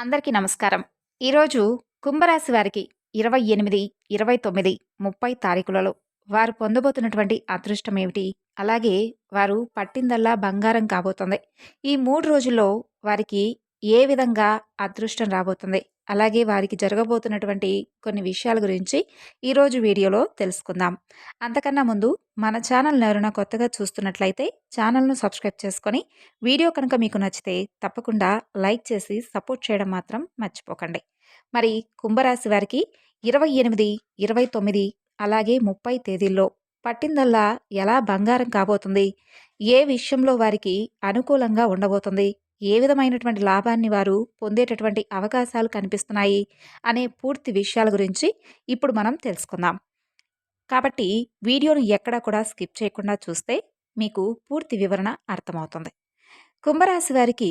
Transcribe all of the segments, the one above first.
అందరికీ నమస్కారం. ఈరోజు కుంభరాశి వారికి ఇరవై ఎనిమిది ఇరవై తొమ్మిది ముప్పై తారీఖులలో వారు పొందబోతున్నటువంటి అదృష్టం ఏమిటి? అలాగే వారు పట్టిందల్లా బంగారం కాబోతుంది. ఈ మూడు రోజుల్లో వారికి ఏ విధంగా అదృష్టం రాబోతుంది? అలాగే వారికి జరగబోతున్నటువంటి కొన్ని విషయాల గురించి ఈరోజు వీడియోలో తెలుసుకుందాం. అంతకన్నా ముందు మన ఛానల్ ఎవరైనా కొత్తగా చూస్తున్నట్లయితే ఛానల్ను సబ్స్క్రైబ్ చేసుకొని వీడియో కనుక మీకు నచ్చితే తప్పకుండా లైక్ చేసి సపోర్ట్ చేయడం మాత్రం మర్చిపోకండి. మరి కుంభరాశి వారికి ఇరవై ఎనిమిది ఇరవై తొమ్మిది అలాగే ముప్పై తేదీల్లో పట్టిందల్లా ఎలా బంగారం కాబోతుంది? ఏ విషయంలో వారికి అనుకూలంగా ఉండబోతుంది? ఏ విధమైనటువంటి లాభాన్ని వారు పొందేటటువంటి అవకాశాలు కనిపిస్తున్నాయి అనే పూర్తి విషయాల గురించి ఇప్పుడు మనం తెలుసుకుందాం. కాబట్టి వీడియోను ఎక్కడా కూడా స్కిప్ చేయకుండా చూస్తే మీకు పూర్తి వివరణ అర్థమవుతుంది. కుంభరాశి వారికి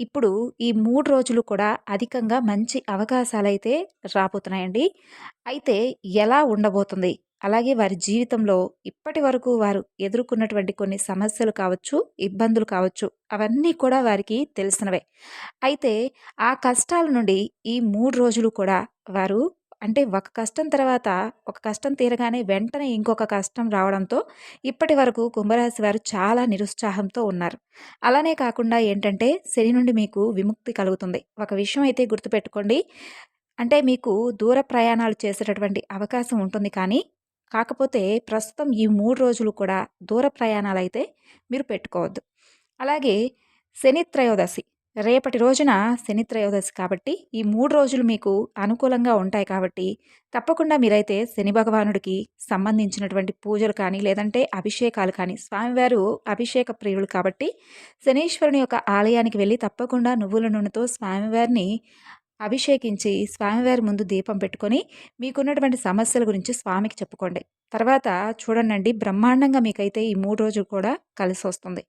ఇప్పుడు ఈ మూడు రోజులు కూడా అధికంగా మంచి అవకాశాలైతే రాబోతున్నాయండి. అయితే ఎలా ఉండబోతుంది? అలాగే వారి జీవితంలో ఇప్పటి వరకు వారు ఎదుర్కొన్నటువంటి కొన్ని సమస్యలు కావచ్చు ఇబ్బందులు కావచ్చు అవన్నీ కూడా వారికి తెలిసినవే. అయితే ఆ కష్టాల నుండి ఈ మూడు రోజులు కూడా వారు అంటే ఒక కష్టం తర్వాత ఒక కష్టం తీరగానే వెంటనే ఇంకొక కష్టం రావడంతో ఇప్పటి వరకు కుంభరాశి వారు చాలా నిరుత్సాహంతో ఉన్నారు. అలానే కాకుండా ఏంటంటే శని నుండి మీకు విముక్తి కలుగుతుంది. ఒక విషయం అయితే గుర్తుపెట్టుకోండి. అంటే మీకు దూర ప్రయాణాలు చేసేటటువంటి అవకాశం ఉంటుంది కానీ కాకపోతే ప్రస్తుతం ఈ మూడు రోజులు కూడా దూర ప్రయాణాలు అయితే మీరు పెట్టుకోవద్దు. అలాగే శని త్రయోదశి రేపటి రోజున శని త్రయోదశి కాబట్టి ఈ మూడు రోజులు మీకు అనుకూలంగా ఉంటాయి కాబట్టి తప్పకుండా మీరైతే శని భగవానుడికి సంబంధించినటువంటి పూజలు కానీ లేదంటే అభిషేకాలు కానీ స్వామివారు అభిషేక ప్రియులు కాబట్టి శనీశ్వరుని యొక్క ఆలయానికి వెళ్ళి తప్పకుండా నువ్వుల నూనెతో స్వామివారిని అభిషేకించి స్వామివారి ముందు దీపం పెట్టుకొని మీకున్నటువంటి సమస్యల గురించి స్వామికి చెప్పుకోండి. తర్వాత చూడండి బ్రహ్మాండంగా మీకైతే ఈ మూడు రోజులు కూడా కలిసి వస్తుంది.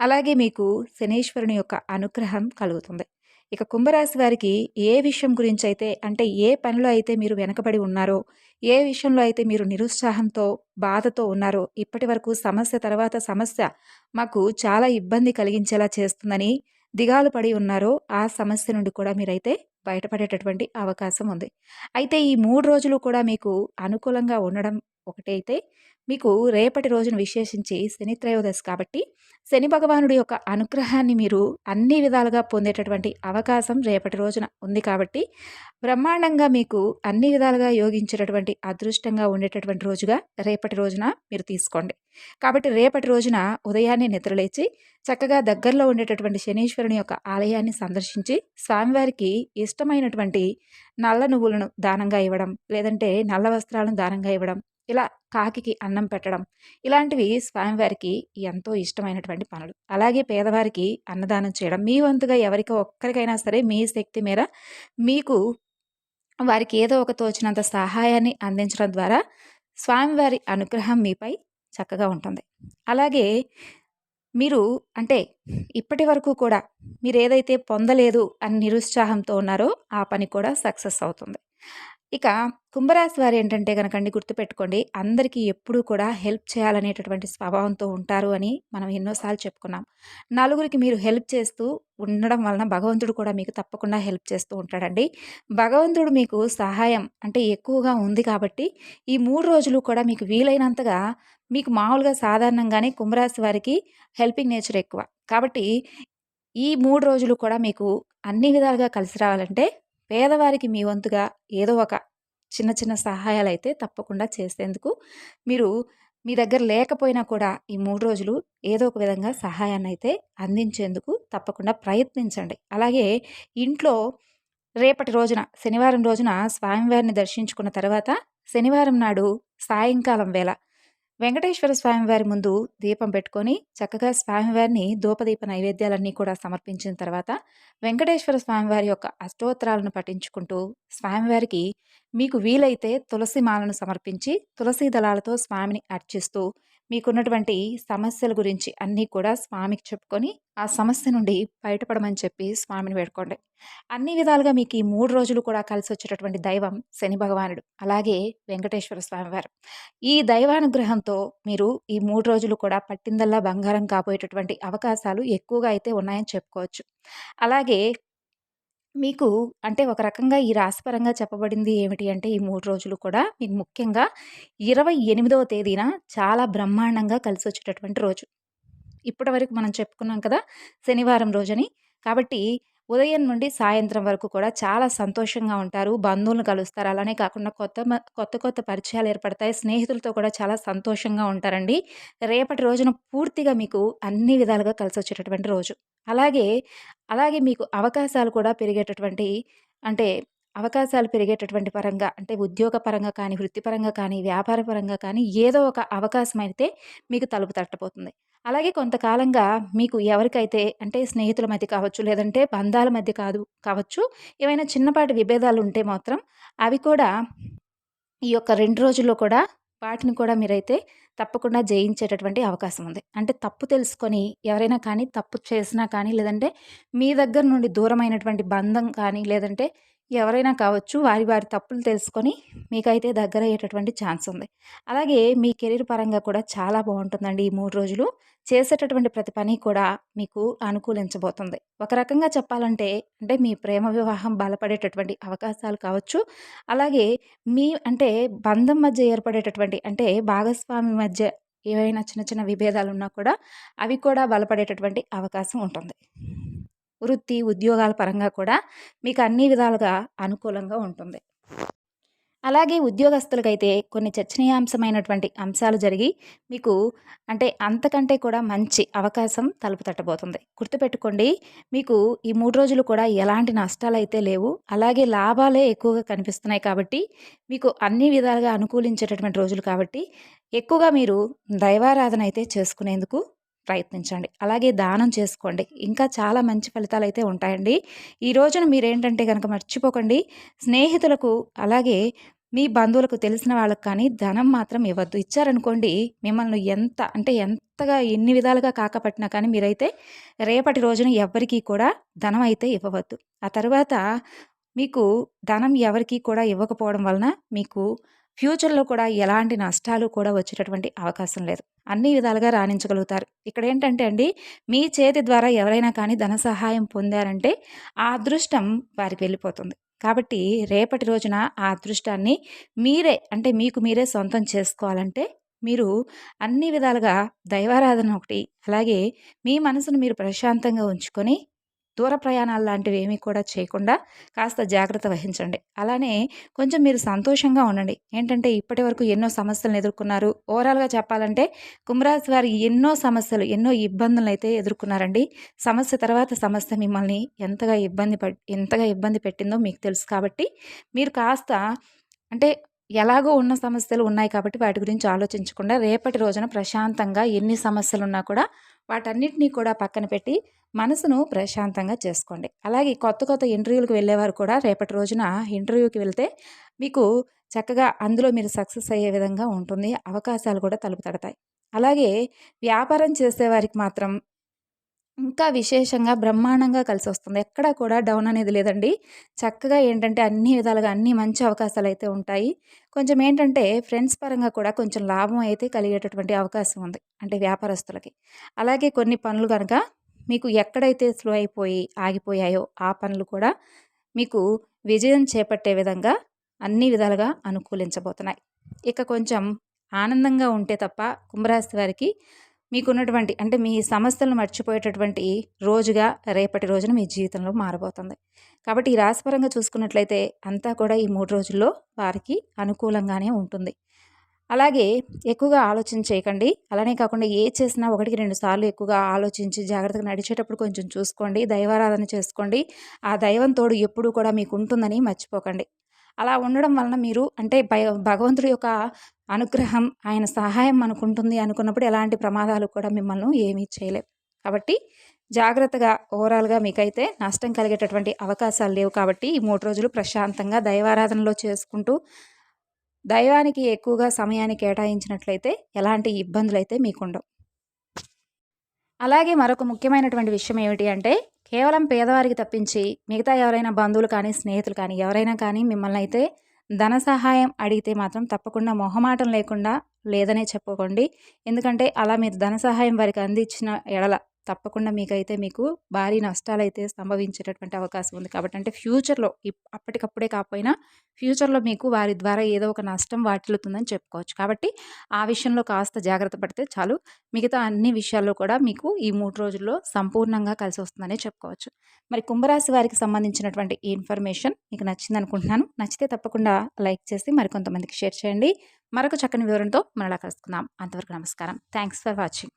అలాగే మీకు శనీశ్వరుని యొక్క అనుగ్రహం కలుగుతుంది. ఇక కుంభరాశి వారికి ఏ విషయం గురించి అయితే అంటే ఏ పనిలో అయితే మీరు వెనకబడి ఉన్నారో ఏ విషయంలో అయితే మీరు నిరుత్సాహంతో బాధతో ఉన్నారో ఇప్పటి వరకు సమస్య తర్వాత సమస్య మాకు చాలా ఇబ్బంది కలిగించేలా చేస్తుందని దిగాలు పడి ఉన్నారో ఆ సమస్య నుండి కూడా మీరైతే బయటపడేటటువంటి అవకాశం ఉంది. అయితే ఈ మూడు రోజులు కూడా మీకు అనుకూలంగా ఉండడం ఒకటైతే మీకు రేపటి రోజున విశేషించి శని త్రయోదశి కాబట్టి శని భగవానుడి యొక్క అనుగ్రహాన్ని మీరు అన్ని విధాలుగా పొందేటటువంటి అవకాశం రేపటి రోజున ఉంది కాబట్టి బ్రహ్మాండంగా మీకు అన్ని విధాలుగా యోగించేటటువంటి అదృష్టంగా ఉండేటటువంటి రోజుగా రేపటి రోజున మీరు తీసుకోండి. కాబట్టి రేపటి రోజున ఉదయాన్నే నిద్రలేచి చక్కగా దగ్గరలో ఉండేటటువంటి శనీశ్వరుని యొక్క ఆలయాన్ని సందర్శించి స్వామివారికి ఇష్టమైనటువంటి నల్ల నువ్వులను దానంగా ఇవ్వడం లేదంటే నల్ల వస్త్రాలను దానంగా ఇవ్వడం ఇలా కాకికి అన్నం పెట్టడం ఇలాంటివి స్వామివారికి ఎంతో ఇష్టమైనటువంటి పనులు. అలాగే పేదవారికి అన్నదానం చేయడం. మీ వంతుగా ఎవరికి ఒక్కరికైనా సరే మీ శక్తి మేర మీకు వారికి ఏదో ఒక తోచినంత సహాయాన్ని అందించడం ద్వారా స్వామివారి అనుగ్రహం మీపై చక్కగా ఉంటుంది. అలాగే మీరు అంటే ఇప్పటి వరకు కూడా మీరు ఏదైతే పొందలేదు అని నిరుత్సాహంతో ఉన్నారో ఆ పని కూడా సక్సెస్ అవుతుంది. ఇక కుంభరాశి వారు ఏంటంటే కనుకండి గుర్తుపెట్టుకోండి అందరికీ ఎప్పుడూ కూడా హెల్ప్ చేయాలనేటటువంటి స్వభావంతో ఉంటారు అని మనం ఎన్నోసార్లు చెప్పుకున్నాం. నలుగురికి మీరు హెల్ప్ చేస్తూ ఉండడం వలన భగవంతుడు కూడా మీకు తప్పకుండా హెల్ప్ చేస్తూ ఉంటాడండి. భగవంతుడు మీకు సహాయం అంటే ఎక్కువగా ఉంది కాబట్టి ఈ మూడు రోజులు కూడా మీకు వీలైనంతగా మీకు మామూలుగా సాధారణంగానే కుంభరాశి వారికి హెల్పింగ్ నేచర్ ఎక్కువ. కాబట్టి ఈ మూడు రోజులు కూడా మీకు అన్ని విధాలుగా కలిసి రావాలంటే పేదవారికి మీ వంతుగా ఏదో ఒక చిన్న చిన్న సహాయాలు అయితే తప్పకుండా చేసేందుకు మీరు మీ దగ్గర లేకపోయినా కూడా ఈ మూడు రోజులు ఏదో ఒక విధంగా సహాయాన్ని అయితే అందించేందుకు తప్పకుండా ప్రయత్నించండి. అలాగే ఇంట్లో రేపటి రోజున శనివారం రోజున స్వామివారిని దర్శించుకున్న తర్వాత శనివారం నాడు సాయంకాలం వేళ వెంకటేశ్వర స్వామివారి ముందు దీపం పెట్టుకొని చక్కగా స్వామివారిని ధూపదీప నైవేద్యాలన్నీ కూడా సమర్పించిన తర్వాత వెంకటేశ్వర స్వామివారి యొక్క అష్టోత్తరాలను పఠించుకుంటూ స్వామివారికి మీకు వీలైతే తులసి మాలను సమర్పించి తులసి దళాలతో స్వామిని అర్చిస్తూ మీకున్నటువంటి సమస్యల గురించి అన్నీ కూడా స్వామికి చెప్పుకొని ఆ సమస్య నుండి బయటపడమని చెప్పి స్వామిని వేడుకోండి. అన్ని విధాలుగా మీకు ఈ మూడు రోజులు కూడా కలిసి వచ్చేటటువంటి దైవం శని భగవానుడు అలాగే వెంకటేశ్వర స్వామివారు ఈ దైవానుగ్రహంతో మీరు ఈ మూడు రోజులు కూడా పట్టిందల్లా బంగారం కాబోయేటటువంటి అవకాశాలు ఎక్కువగా అయితే ఉన్నాయని చెప్పుకోవచ్చు. అలాగే మీకు అంటే ఒక రకంగా ఈ రాశిపరంగా చెప్పబడింది ఏమిటి అంటే ఈ మూడు రోజులు కూడా మీకు ముఖ్యంగా ఇరవై ఎనిమిదవ తేదీన చాలా బ్రహ్మాండంగా కలిసి వచ్చేటటువంటి రోజు. ఇప్పటి వరకు మనం చెప్పుకున్నాం కదా శనివారం రోజని. కాబట్టి ఉదయం నుండి సాయంత్రం వరకు కూడా చాలా సంతోషంగా ఉంటారు. బంధువులను కలుస్తారు. అలానే కాకుండా కొత్త కొత్త కొత్త పరిచయాలు ఏర్పడతాయి. స్నేహితులతో కూడా చాలా సంతోషంగా ఉంటారండి. రేపటి రోజున పూర్తిగా మీకు అన్ని విధాలుగా కలిసి వచ్చేటటువంటి రోజు. అలాగే అలాగే మీకు అవకాశాలు కూడా పెరిగేటటువంటి అంటే అవకాశాలు పెరిగేటటువంటి పరంగా అంటే ఉద్యోగ పరంగా కానీ వృత్తిపరంగా కానీ వ్యాపార పరంగా కానీ ఏదో ఒక అవకాశం అయితే మీకు తలుపు తట్టబోతుంది. అలాగే కొంతకాలంగా మీకు ఎవరికైతే అంటే స్నేహితుల మధ్య కావచ్చు లేదంటే బంధాల మధ్య కాదు కావచ్చు ఏవైనా చిన్నపాటి విభేదాలు ఉంటే మాత్రం అవి కూడా ఈ యొక్క రెండు రోజుల్లో కూడా వాటిని కూడా మీరైతే తప్పకుండా జయించేటటువంటి అవకాశం ఉంది. అంటే తప్పు తెలుసుకొని ఎవరైనా కానీ తప్పు చేసినా కానీ లేదంటే మీ దగ్గర నుండి దూరమైనటువంటి బంధం కానీ లేదంటే ఎవరైనా కావచ్చు వారి వారి తప్పులు తెలుసుకొని మీకైతే దగ్గర అయ్యేటటువంటి ఛాన్స్ ఉంది. అలాగే మీ కెరీర్ పరంగా కూడా చాలా బాగుంటుందండి ఈ మూడు రోజులు. చేసేటటువంటి ప్రతి పని కూడా మీకు అనుకూలించబోతుంది. ఒక రకంగా చెప్పాలంటే అంటే మీ ప్రేమ వివాహం బలపడేటటువంటి అవకాశాలు కావచ్చు. అలాగే మీ అంటే బంధం మధ్య ఏర్పడేటటువంటి అంటే భాగస్వామి మధ్య ఏవైనా చిన్న చిన్న విభేదాలు ఉన్నా కూడా అవి కూడా బలపడేటటువంటి అవకాశం ఉంటుంది. వృత్తి ఉద్యోగాల పరంగా కూడా మీకు అన్ని విధాలుగా అనుకూలంగా ఉంటుంది. అలాగే ఉద్యోగస్తులకైతే కొన్ని చర్చనీయాంశమైనటువంటి అంశాలు జరిగి మీకు అంటే అంతకంటే కూడా మంచి అవకాశం తలుపు తట్టబోతుంది. గుర్తుపెట్టుకోండి మీకు ఈ మూడు రోజులు కూడా ఎలాంటి నష్టాలు అయితే లేవు అలాగే లాభాలే ఎక్కువగా కనిపిస్తున్నాయి కాబట్టి మీకు అన్ని విధాలుగా అనుకూలించేటటువంటి రోజులు కాబట్టి ఎక్కువగా మీరు దైవారాధన అయితే చేసుకునేందుకు ప్రయత్నించండి. అలాగే దానం చేసుకోండి. ఇంకా చాలా మంచి ఫలితాలు అయితే ఉంటాయండి. ఈ రోజున మీరేంటంటే కనుక మర్చిపోకండి స్నేహితులకు అలాగే మీ బంధువులకు తెలిసిన వాళ్ళకి కానీ ధనం మాత్రం ఇవ్వద్దు. ఇచ్చారనుకోండి మిమ్మల్ని ఎంత అంటే ఎంతగా ఎన్ని విధాలుగా కాకపట్టినా కానీ మీరైతే రేపటి రోజున ఎవరికీ కూడా ధనం అయితే ఇవ్వవద్దు. ఆ తర్వాత మీకు ధనం ఎవరికీ కూడా ఇవ్వకపోవడం వలన మీకు ఫ్యూచర్లో కూడా ఎలాంటి నష్టాలు కూడా వచ్చేటటువంటి అవకాశం లేదు. అన్ని విధాలుగా రాణించగలుగుతారు. ఇక్కడ ఏంటంటే అండి మీ చేతి ద్వారా ఎవరైనా కానీ ధన సహాయం పొందారంటే ఆ అదృష్టం వారికి వెళ్ళిపోతుంది. కాబట్టి రేపటి రోజున ఆ అదృష్టాన్ని మీరే అంటే మీకు మీరే సొంతం చేసుకోవాలంటే మీరు అన్ని విధాలుగా దైవారాధన ఒకటి అలాగే మీ మనసును మీరు ప్రశాంతంగా ఉంచుకొని దూర ప్రయాణాలు లాంటివి ఏమీ కూడా చేయకుండా కాస్త జాగ్రత్త వహించండి. అలానే కొంచెం మీరు సంతోషంగా ఉండండి. ఏంటంటే ఇప్పటి వరకు ఎన్నో సమస్యలను ఎదుర్కొన్నారు. ఓవరాల్గా చెప్పాలంటే కుంభరాశి వారి ఎన్నో సమస్యలు ఎన్నో ఇబ్బందులను అయితే ఎదుర్కొన్నారండి. సమస్య తర్వాత సమస్య మిమ్మల్ని ఎంతగా ఇబ్బంది ఎంతగా ఇబ్బంది పెట్టిందో మీకు తెలుసు కాబట్టి మీరు కాస్త అంటే ఎలాగో ఉన్న సమస్యలు ఉన్నాయి కాబట్టి వాటి గురించి ఆలోచించకుండా రేపటి రోజున ప్రశాంతంగా ఎన్ని సమస్యలు ఉన్నా కూడా వాటన్నిటినీ కూడా పక్కన పెట్టి మనసును ప్రశాంతంగా చేసుకోండి. అలాగే కొత్త కొత్త ఇంటర్వ్యూలకు వెళ్ళేవారు కూడా రేపటి రోజున ఇంటర్వ్యూకి వెళ్తే మీకు చక్కగా అందులో మీరు సక్సెస్ అయ్యే విధంగా ఉంటుంది. అవకాశాలు కూడా తలుపు తడతాయి. అలాగే వ్యాపారం చేసేవారికి మాత్రం ఇంకా విశేషంగా బ్రహ్మాండంగా కలిసి వస్తుంది ఎక్కడా కూడా డౌన్ అనేది లేదండి. చక్కగా ఏంటంటే అన్ని విధాలుగా అన్ని మంచి అవకాశాలు అయితే ఉంటాయి. కొంచెం ఏంటంటే ఫ్రెండ్స్ పరంగా కూడా కొంచెం లాభం అయితే కలిగేటటువంటి అవకాశం ఉంది. అంటే వ్యాపారస్తులకి. అలాగే కొన్ని పనులు కనుక మీకు ఎక్కడైతే స్లో అయిపోయి ఆగిపోయాయో ఆ పనులు కూడా మీకు విజయం చేపట్టే విధంగా అన్ని విధాలుగా అనుకూలించబోతున్నాయి. ఇక కొంచెం ఆనందంగా ఉంటే తప్ప కుంభరాశి వారికి మీకున్నటువంటి అంటే మీ సమస్యలను మర్చిపోయేటటువంటి రోజుగా రేపటి రోజున మీ జీవితంలో మారబోతుంది. కాబట్టి ఈ రాశిపరంగా చూసుకున్నట్లయితే అంతా కూడా ఈ మూడు రోజుల్లో వారికి అనుకూలంగానే ఉంటుంది. అలాగే ఎక్కువగా ఆలోచన చేయకండి. అలానే కాకుండా ఏ చేసినా ఒకటికి రెండు సార్లు ఎక్కువగా ఆలోచించి జాగ్రత్తగా నడిచేటప్పుడు కొంచెం చూసుకోండి. దైవారాధన చేసుకోండి. ఆ దైవం తోడు ఎప్పుడూ కూడా మీకు ఉంటుందని మర్చిపోకండి. అలా ఉండడం వలన మీరు అంటే భగవంతుడి యొక్క అనుగ్రహం ఆయన సహాయం అనుకుంటుంది అనుకున్నప్పుడు ఎలాంటి ప్రమాదాలు కూడా మిమ్మల్ని ఏమీ చేయలేవు. కాబట్టి జాగ్రత్తగా ఓవరాల్గా మీకైతే నష్టం కలిగేటటువంటి అవకాశాలు లేవు కాబట్టి ఈ మూడు రోజులు ప్రశాంతంగా దైవారాధనలో చేసుకుంటూ దైవానికి ఎక్కువగా సమయాన్ని కేటాయించినట్లయితే ఎలాంటి ఇబ్బందులు అయితే మీకుండవు. అలాగే మరొక ముఖ్యమైనటువంటి విషయం ఏమిటి అంటే కేవలం పేదవారికి తప్పించి మిగతా ఎవరైనా బంధువులు కానీ స్నేహితులు కానీ ఎవరైనా కానీ మిమ్మల్ని అయితే ధన సహాయం అడిగితే మాత్రం తప్పకుండా మొహమాటం లేకుండా లేదనే చెప్పుకోండి. ఎందుకంటే అలా మీరు ధన సహాయం వారికి అందించిన ఎడల తప్పకుండా మీకైతే మీకు భారీ నష్టాలైతే సంభవించేటటువంటి అవకాశం ఉంది. కాబట్టి అంటే ఫ్యూచర్లో ఇప్- అప్పటికప్పుడే కాకపోయినా ఫ్యూచర్లో మీకు వారి ద్వారా ఏదో ఒక నష్టం వాటిల్లుతుందని చెప్పుకోవచ్చు. కాబట్టి ఆ విషయంలో కాస్త జాగ్రత్త పడితే చాలు. మిగతా అన్ని విషయాల్లో కూడా మీకు ఈ మూడు రోజుల్లో సంపూర్ణంగా కలిసి వస్తుందనే చెప్పుకోవచ్చు. మరి కుంభరాశి వారికి సంబంధించినటువంటి ఈ ఇన్ఫర్మేషన్ మీకు నచ్చింది అనుకుంటున్నాను. నచ్చితే తప్పకుండా లైక్ చేసి మరికొంతమందికి షేర్ చేయండి. మరొక చక్కని వివరంతో మరలా కలుసుకుందాం. అంతవరకు నమస్కారం. Thanks for watching.